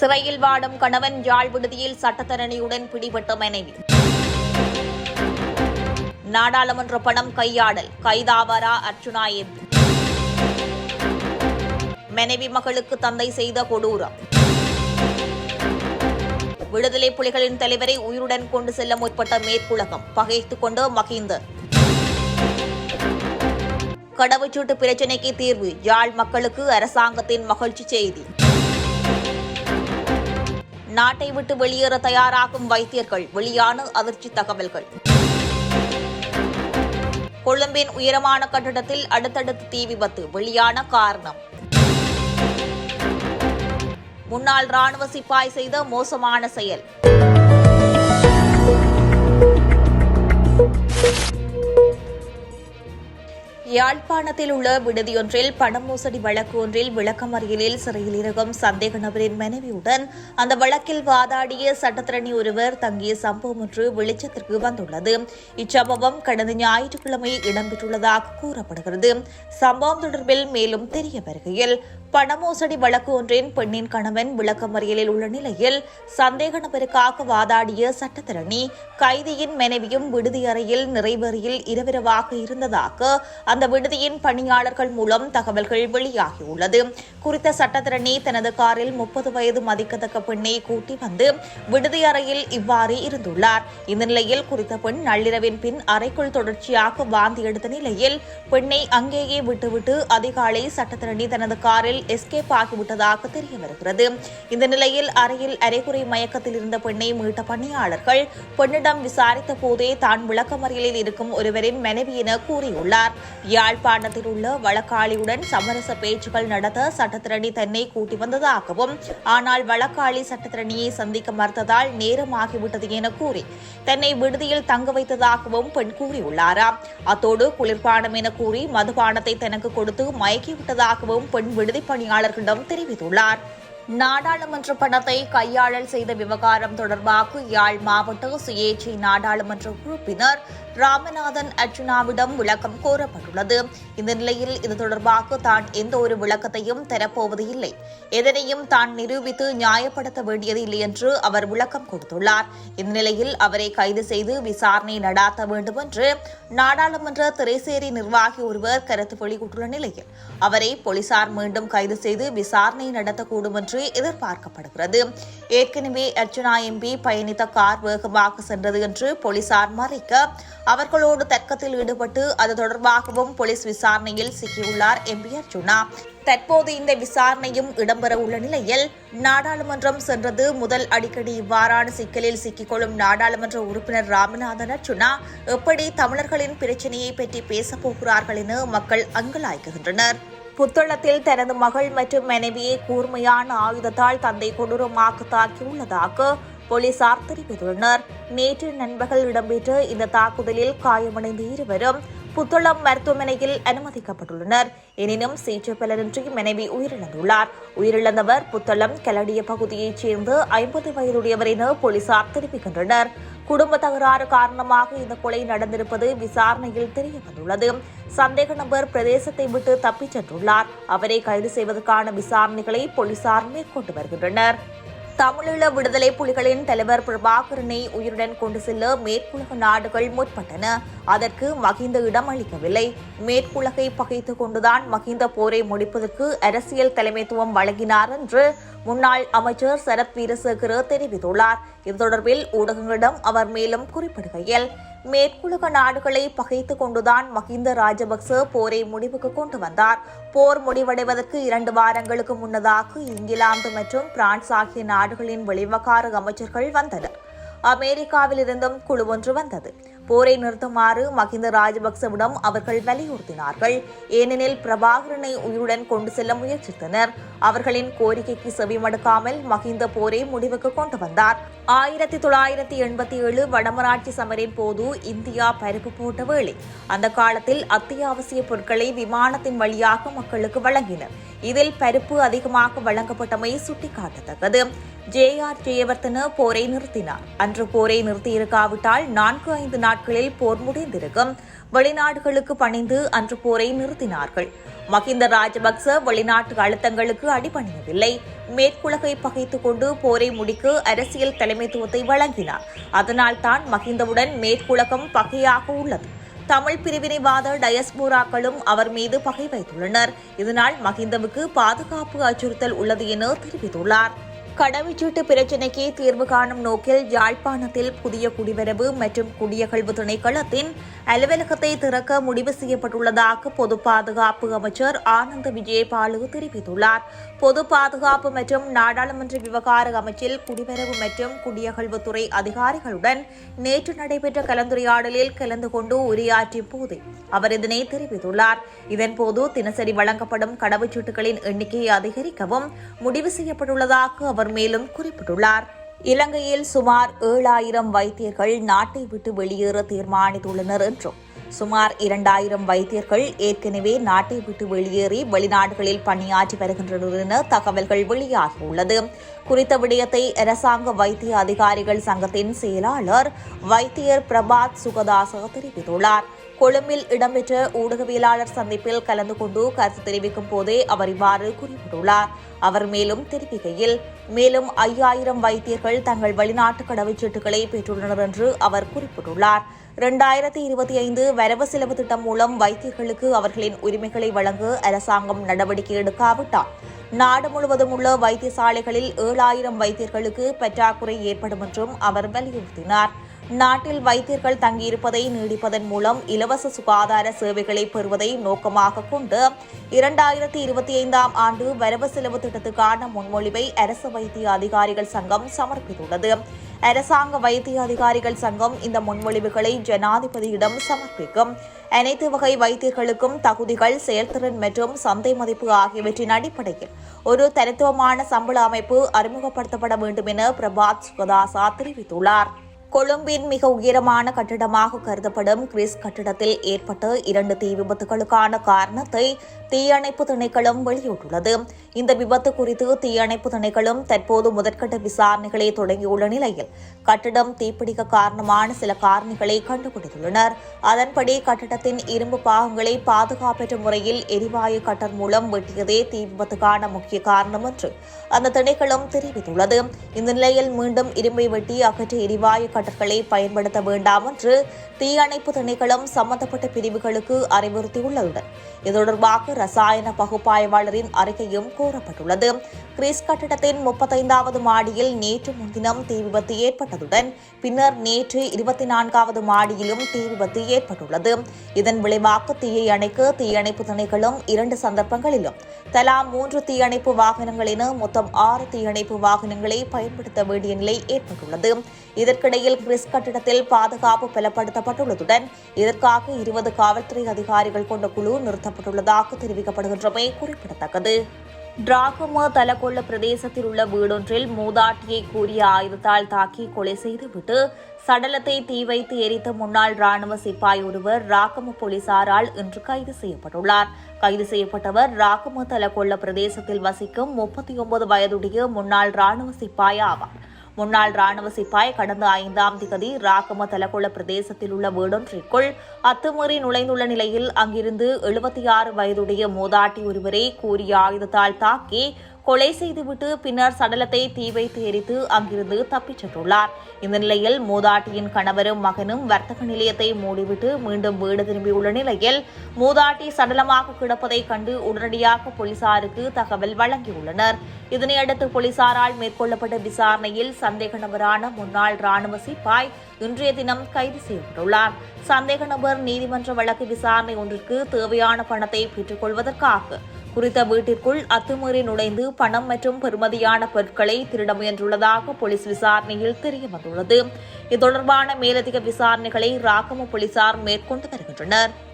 சிறையில் வாடும் கணவன் யாழ் விடுதியில் சட்டத்தரணியுடன் பிடிபட்ட மனைவி. நாடாளுமன்ற பணம் கையாடல். கைதாவாரா அர்ச்சுனா எம்பி மனைவி மகளுக்கு தந்தை செய்த கொடூரம். விடுதலை புலிகளின் தலைவரை உயிருடன் கொண்டு செல்ல முற்பட்ட மேற்குலகம். பகைத்துக் கொண்டு மகிந்த கடவுச்சீட்டு பிரச்சினைக்கு தீர்வு. யாழ் மக்களுக்கு அரசாங்கத்தின் மகிழ்ச்சி செய்தி. நாட்டை விட்டு வெளியேற தயாராகும் வைத்தியர்கள். வெளியான அதிர்ச்சி தகவல்கள். கொழும்பின் உயரமான கட்டடத்தில் அடுத்தடுத்து தீ விபத்து. வெளியான காரணம். முன்னாள் ராணுவ சிப்பாய் செய்த மோசமான செயல். யாழ்ப்பாணத்தில் உள்ள விடுதியொன்றில் பண மோசடி வழக்கு ஒன்றில் விளக்கமறியலில் சிறையில் இருக்கும் சந்தேக நபரின் மனைவியுடன் அந்த வழக்கில் வாதாடிய சட்டத்திரணி ஒருவர் தங்கிய சம்பவம் ஒன்று வெளிச்சத்திற்கு வந்துள்ளது. இச்சம்பவம் கடந்த ஞாயிற்றுக்கிழமை இடம்பெற்றுள்ளதாக கூறப்படுகிறது. சம்பவம் தொடர்பில் மேலும் தெரிய வருகையில் பணமோசடி வழக்கு ஒன்றின் பெண்ணின் கணவன் விளக்கமறியலில் உள்ள நிலையில் சந்தேக நபருக்காக வாதாடிய சட்டத்திரணி கைதியின் மனைவியும் விடுதி அறையில் நிறைவேறியில் இரவிரவாக இருந்ததாக அந்த விடுதியின் பணியாளர்கள் மூலம் தகவல்கள் வெளியாகியுள்ளது. குறித்த சட்டத்திரணி தனது காரில் முப்பது வயது மதிக்கத்தக்க பெண்ணை கூட்டி வந்து விடுதி அறையில் இவ்வாறு இருந்துள்ளார். இந்த நிலையில் குறித்த பெண் நள்ளிரவின் பின் அறைக்குள் தொடர்ச்சியாக வாந்தி எடுத்த நிலையில் பெண்ணை அங்கேயே விட்டுவிட்டு அதிகாலை சட்டத்திரணி தனது காரில் எஸ்கேப் ஆகிவிட்டதாக தெரிய வருகிறது இந்த நிலையில் அறையில் அரைகுறை மயக்கத்தில் இருந்த பெண்ணை மீட்ட பணியாளர்கள் பெண்ணிடம் விசாரித்த போதே தான் விளக்கமறியலில் இருக்கும் ஒருவரின் மனைவி என கூறியுள்ளார். யாழ்ப்பாணத்தில் உள்ள வழக்காளியுடன் சமரச பேச்சுக்கள் நடத்த சட்டத்திரணி தன்னை கூட்டி வந்ததாகவும் ஆனால் வழக்காளி சட்டத்திரணியை சந்திக்க மறுத்ததால் நேரமாகிவிட்டது என கூறி தன்னை விடுதியில் தங்க வைத்ததாகவும் பெண் கூறியுள்ளாராம் அத்தோடு குளிர்பானம் என கூறி மதுபானத்தை தனக்கு கொடுத்து மயக்கிவிட்டதாகவும் பெண் விடுதி பணியாளர்களிடம் தெரிவித்துள்ளார். நாடாளுமன்ற பணத்தை கையாளல் செய்த விவகாரம் தொடர்பாக யாழ் மாவட்ட சுயேட்சை நாடாளுமன்ற உறுப்பினர் ராமநாதன் அர்ஜுனாவிடம் விளக்கம் கோரப்பட்டுள்ளது. இந்த நிலையில் இது தொடர்பாக தான் எந்த ஒரு விளக்கத்தையும் தரப்போவது இல்லை. எதனையும் தான் நிரூபித்து நியாயப்படுத்த வேண்டியது இல்லை என்று அவர் விளக்கம் கொடுத்துள்ளார். இந்த நிலையில் அவரை கைது செய்து விசாரணை நடாத்த வேண்டும் என்று நாடாளுமன்ற திரைசேரி நிர்வாகி ஒருவர் கருத்து வெளியிட்டுள்ள நிலையில் அவரை போலீசார் மீண்டும் கைது செய்து விசாரணை நடத்தக்கூடும் என்று எதிர்பார்க்கப்படுகிறது. ஏற்கனவே அர்ஜுனா எம்பி பயணித்த கார் வேகமாக சென்றது என்று போலீசார் மறைக்க அவர்களோடு தர்க்கத்தில் ஈடுபட்டு அது தொடர்பாகவும் போலீஸ் விசாரணையில் சிக்கியுள்ளார் எம்பி அர்ஜுனா. தற்போது இந்த விசாரணையும் இடம்பெற உள்ள நிலையில் நாடாளுமன்றம் சென்றது. முதல் அடிக்கடி இவ்வாறான சிக்கலில் சிக்கிக்கொள்ளும் நாடாளுமன்ற உறுப்பினர் ராமநாதன் அர்ஜுனா எப்படி தமிழர்களின் பிரச்சனையை பற்றி பேசப்போகிறார்கள் என மக்கள் அங்கலாய்க்குகின்றனர் புத்தளத்தில் தனது மகள் மற்றும் மனைவியை கூர்மையான ஆயுதத்தால் தந்தை கொடூரமாக தாக்கியுள்ளதாக போலீசார் தெரிவித்துள்ளனர். நேற்று நண்பகல் இடம்பெற்ற இந்த தாக்குதலில் காயமடைந்த இருவரும் புத்தளம் மருத்துவமனையில் அனுமதிக்கப்பட்டுள்ளனர். எனினும் சிகிச்சை பலனின்றி மனைவி உயிரிழந்துள்ளார். உயிரிழந்தவர் புத்தளம் கலடிய பகுதியைச் சேர்ந்த ஐம்பது வயதுடையவர் என போலீசார் தெரிவிக்கின்றனர். குடும்ப தகராறு காரணமாக இந்த கொலை நடந்திருப்பது விசாரணையில் தெரிய வந்துள்ளது சந்தேக நபர் பிரதேசத்தை விட்டு தப்பிச் சென்றுள்ளார். அவரை கைது செய்வதற்கான விசாரணைகளை போலீசார் மேற்கொண்டு வருகின்றனர். தமிழீழ விடுதலை புலிகளின் தலைவர் பிரபாகரனை உயிருடன் கொண்டு செல்ல மேற்குலக நாடுகள் முற்பட்டன. அதற்கு மகிந்த இடம் அளிக்கவில்லை. மேற்குலகை பகைத்துக் கொண்டுதான் மகிந்த போரை முடிப்பதற்கு அரசியல் தலைமைத்துவம் வழங்கினார் என்று முன்னாள் அமைச்சர் சரத் வீரசேகர தெரிவித்துள்ளார். இது தொடர்பில் ஊடகங்களிடம் அவர் மேலும் குறிப்பிடுகையில் மேற்குலக நாடுகளை பகைத்து கொண்டுதான் மஹிந்த ராஜபக்ச போரை முடிவுக்கு கொண்டு வந்தார். போர் முடிவடைவதற்கு இரண்டு வாரங்களுக்கு முன்னதாக இங்கிலாந்து மற்றும் பிரான்ஸ் ஆகிய நாடுகளின் வெளிவகார அமைச்சர்கள் வந்தனர். அமெரிக்காவிலிருந்தும் குழு ஒன்று வந்தது. போரை நிறுத்துமாறு மஹிந்த ராஜபக்சவிடம் அவர்கள் வலியுறுத்தினார்கள். ஏனெனில் பிரபாகரனை உயிருடன் கொண்டு செல்ல முயற்சித்தனர். அவர்களின் கோரிக்கைக்கு செவிமடுக்காமல் மஹிந்த போரை முடிவுக்கு கொண்டு வந்தார். ஆயிரத்தி தொள்ளாயிரத்தி எண்பத்தி ஏழு வடமராட்சி சமரின் போது இந்தியா பருப்பு போட்ட வேளை அந்த காலத்தில் அத்தியாவசிய பொருட்களை விமானத்தின் வழியாக மக்களுக்கு வழங்கினர். இதில் பருப்பு அதிகமாக வழங்கப்பட்டமை சுட்டிக்காட்டத்தக்கது. ஜே ஆர் ஜெயவர்தன போரை நிறுத்தினார். அன்று போரை நிறுத்தியிருக்காவிட்டால் நான்கு ஐந்து நாட்களில் போர் முடிந்திருக்கும். வெளிநாடுகளுக்கு பணிந்து அன்று போரை நிறுத்தினார்கள். மஹிந்த ராஜபக்ச வெளிநாட்டு அழுத்தங்களுக்கு அடிபணியவில்லை. மேற்குலகை பகைத்துக் கொண்டு போரை முடிக்க அரசியல் தலைமைத்துவத்தை வழங்கினார். அதனால் தான் மஹிந்தவுடன் மேற்குலகம் பகையாக உள்ளது. தமிழ் பிரிவினைவாத டயஸ்போராக்களும் அவர் மீது பகை வைத்துள்ளனர் இதனால் மஹிந்தவுக்கு பாதுகாப்பு அச்சுறுத்தல் உள்ளது என தெரிவித்துள்ளார். கடவுச்சீட்டு பிரச்சினைக்கு தீர்வு காணும் நோக்கில் யாழ்ப்பாணத்தில் புதிய குடிவரவு மற்றும் குடியகழ்வு திணைக்களத்தின் அலுவலகத்தை திறக்க முடிவு செய்யப்பட்டுள்ளதாக பொது பாதுகாப்பு அமைச்சர் ஆனந்த விஜயபாலு தெரிவித்துள்ளார். பொது பாதுகாப்பு மற்றும் நாடாளுமன்ற விவகார அமைச்சில் குடிவரவு மற்றும் குடியகழ்வுத்துறை அதிகாரிகளுடன் நேற்று நடைபெற்ற கலந்துரையாடலில் கலந்து கொண்டு உரையாற்றிய போது அவர் இதனை தெரிவித்துள்ளார். இதன்போது தினசரி வழங்கப்படும் கடவுச்சீட்டுகளின் எண்ணிக்கையை அதிகரிக்கவும் முடிவு செய்யப்பட்டுள்ளதாக அவர் மேலும் குறிப்பிட்டுள்ளார். இலங்கையில் சுமார் ஏழாயிரம் வைத்தியர்கள் நாட்டை விட்டு வெளியேற தீர்மானித்துள்ளனர் என்றும் சுமார் இரண்டாயிரம் வைத்தியர்கள் ஏற்கனவே நாட்டை விட்டு வெளியேறி வெளிநாடுகளில் பணியாற்றி வருகின்றனர் என தகவல்கள் வெளியாகியுள்ளது. குறித்த விடயத்தை அரசாங்க வைத்திய அதிகாரிகள் சங்கத்தின் செயலாளர் வைத்தியர் பிரபாத் சுகதாச தெரிவித்துள்ளார். கொழும்பில் இடம்பெற்ற ஊடகவியலாளர் சந்திப்பில் கலந்து கொண்டு கருத்து தெரிவிக்கும் போதே அவர் இவ்வாறு குறிப்பிட்டுள்ளார் அவர் மேலும் தெரிவிக்கையில் மேலும் ஐயாயிரம் வைத்தியர்கள் தங்கள் வெளிநாட்டு கடவுச்சீட்டுகளை பெற்றுள்ளனர் என்று அவர் குறிப்பிட்டுள்ளார். இரண்டாயிரத்தி இருபத்தி ஐந்து வரவு செலவு திட்டம் மூலம் வைத்தியர்களுக்கு அவர்களின் உரிமைகளை வழங்க அரசாங்கம் நடவடிக்கை எடுக்காவிட்டால் நாடு முழுவதும் உள்ள வைத்தியசாலைகளில் ஏழாயிரம் வைத்தியர்களுக்கு பற்றாக்குறை ஏற்படும் என்றும் அவர் வலியுறுத்தினார். நாட்டில் வைத்தியர்கள் தங்கியிருப்பதை நீடிப்பதன் மூலம் இலவச சுகாதார சேவைகளை பெறுவதை நோக்கமாக கொண்டு இரண்டாயிரத்தி இருபத்தி ஐந்தாம் ஆண்டு வரவு செலவு திட்டத்துக்கான முன்மொழிவை அரசு வைத்திய அதிகாரிகள் சங்கம் சமர்ப்பித்துள்ளது. அரசாங்க வைத்திய அதிகாரிகள் சங்கம் இந்த முன்மொழிவுகளை ஜனாதிபதியிடம் சமர்ப்பிக்கும். அனைத்து வகை வைத்தியர்களுக்கும் தகுதிகள் செயல்திறன் மற்றும் சந்தை மதிப்பு ஆகியவற்றின் அடிப்படையில் ஒரு தனித்துவமான சம்பள அமைப்பு அறிமுகப்படுத்தப்பட வேண்டும் என பிரபாத் சுகதாசா தெரிவித்துள்ளார். கொழும்பின் மிக உயரமான கட்டிடமாக கருதப்படும் கிறிஸ் கட்டிடத்தில் ஏற்பட்ட இரண்டு தீ விபத்துகளுக்கான காரணத்தை தீயணைப்பு திணைக்களம் வெளியிட்டுள்ளது. இந்த விபத்து குறித்து தீயணைப்பு திணைக்களம் தற்போது முதற்கட்ட விசாரணைகளை தொடங்கியுள்ள நிலையில் கட்டிடம் தீப்பிடிக்க காரணமான சில காரணிகளை கண்டுபிடித்துள்ளனர். அதன்படி கட்டிடத்தின் இரும்பு பாகங்களை பாதுகாப்பற்ற முறையில் எரிவாயு கட்டர் மூலம் வெட்டியதே தீ விபத்துக்கான முக்கிய காரணம் என்று அந்த திணைக்களம் தெரிவித்துள்ளது. இந்த நிலையில் மீண்டும் இரும்பை வெட்டி அகற்ற எரிவாயு கட்டர்களை பயன்படுத்த வேண்டாம் என்று தீயணைப்பு திணைக்களம் சம்பந்தப்பட்ட பிரிவுகளுக்கு அறிவுறுத்தியுள்ளதுடன் இது தொடர்பாக ரசாயன பகுப்பாய்வாளரின் அறிக்கையும் கூறப்பட்டுள்ளது கிரீஸ் கட்டிடத்தின் முப்பத்தைந்தாவது மாடியில் நேற்று முன்தினம் தீ விபத்து ஏற்பட்டதுடன் பின்னர் நேற்று இருபத்தி நான்காவது மாடியிலும் தீ விபத்து ஏற்பட்டுள்ளது. இதன் விளைவாக தீயை அணைக்க தீயணைப்பு திணைக்களம் இரண்டு சந்தர்ப்பங்களிலும் தலா மூன்று தீயணைப்பு வாகனங்கள் என மொத்தம் ஆறு தீயணைப்பு வாகனங்களை பயன்படுத்த வேண்டிய நிலை ஏற்பட்டுள்ளது. இதற்கிடையில் கிறிஸ் கட்டிடத்தில் பாதுகாப்பு பலப்படுத்தப்பட்டுள்ளதுடன் இதற்காக இருபது காவல்துறை அதிகாரிகள் கொண்ட குழு நிறுத்தப்பட்டுள்ளதாக தெரிவிக்கப்படுகின்றமை குறிப்பிடத்தக்கது. டிராகுமோ தலகொள்ள பிரதேசத்தில் உள்ள வீடொன்றில் மூதாட்டியை கூறிய ஆயுதத்தால் தாக்கி கொலை செய்துவிட்டு சடலத்தை தீ வைத்து எரித்த முன்னாள் ராணுவ சிப்பாய் ஒருவர் ராக்கம போலீசாரால் இன்று கைது செய்யப்பட்டுள்ளார். கைது செய்யப்பட்டவர் ராக்கம தலகொள்ள பிரதேசத்தில் வசிக்கும் முப்பத்தி ஒன்பது வயதுடைய முன்னாள் ராணுவ சிப்பாய் ஆவார். முன்னாள் ராணுவ சிப்பாய் கடந்த ஐந்தாம் திகதி ராக்கம தலகொள பிரதேசத்தில் உள்ள வீடொன்றிற்குள் அத்துமீறி நுழைந்துள்ள நிலையில் அங்கிருந்து எழுபத்தி ஆறு வயதுடைய மூதாட்டி ஒருவரை கூறிய ஆயுதத்தால் தாக்கி கொலை செய்துவிட்டு பின்னர் சடலத்தை தீ வைத்து எரித்து அங்கிருந்து தப்பிச் சென்றுள்ளார். இந்த நிலையில் மூதாட்டியின் கணவரும் மகனும் வர்த்தக நிலையத்தை மூடிவிட்டு மீண்டும் வீடு திரும்பியுள்ள நிலையில் மூதாட்டி சடலமாக கிடப்பதை கண்டு உடனடியாக போலீசாருக்கு தகவல் வழங்கியுள்ளனர். இதனையடுத்து போலீசாரால் மேற்கொள்ளப்பட்ட விசாரணையில் சந்தேக நபரான முன்னாள் ராணுவ சிப்பாய் இன்றைய தினம் கைது செய்யப்பட்டுள்ளார். சந்தேக நபர் நீதிமன்ற வழக்கு விசாரணை ஒன்றிற்கு தேவையான பணத்தை பெற்றுக்கொள்வதற்காக குறித்த வீட்டிற்குள் அத்துமீறி நுழைந்து பணம் மற்றும் பெறுமதியான பொருட்களை திருட முயன்றுள்ளதாக போலீஸ் விசாரணையில் தெரியவந்துள்ளது இது தொடர்பான மேலதிக விசாரணைகளை ராகம போலீசார் மேற்கொண்டு வருகின்றனர்.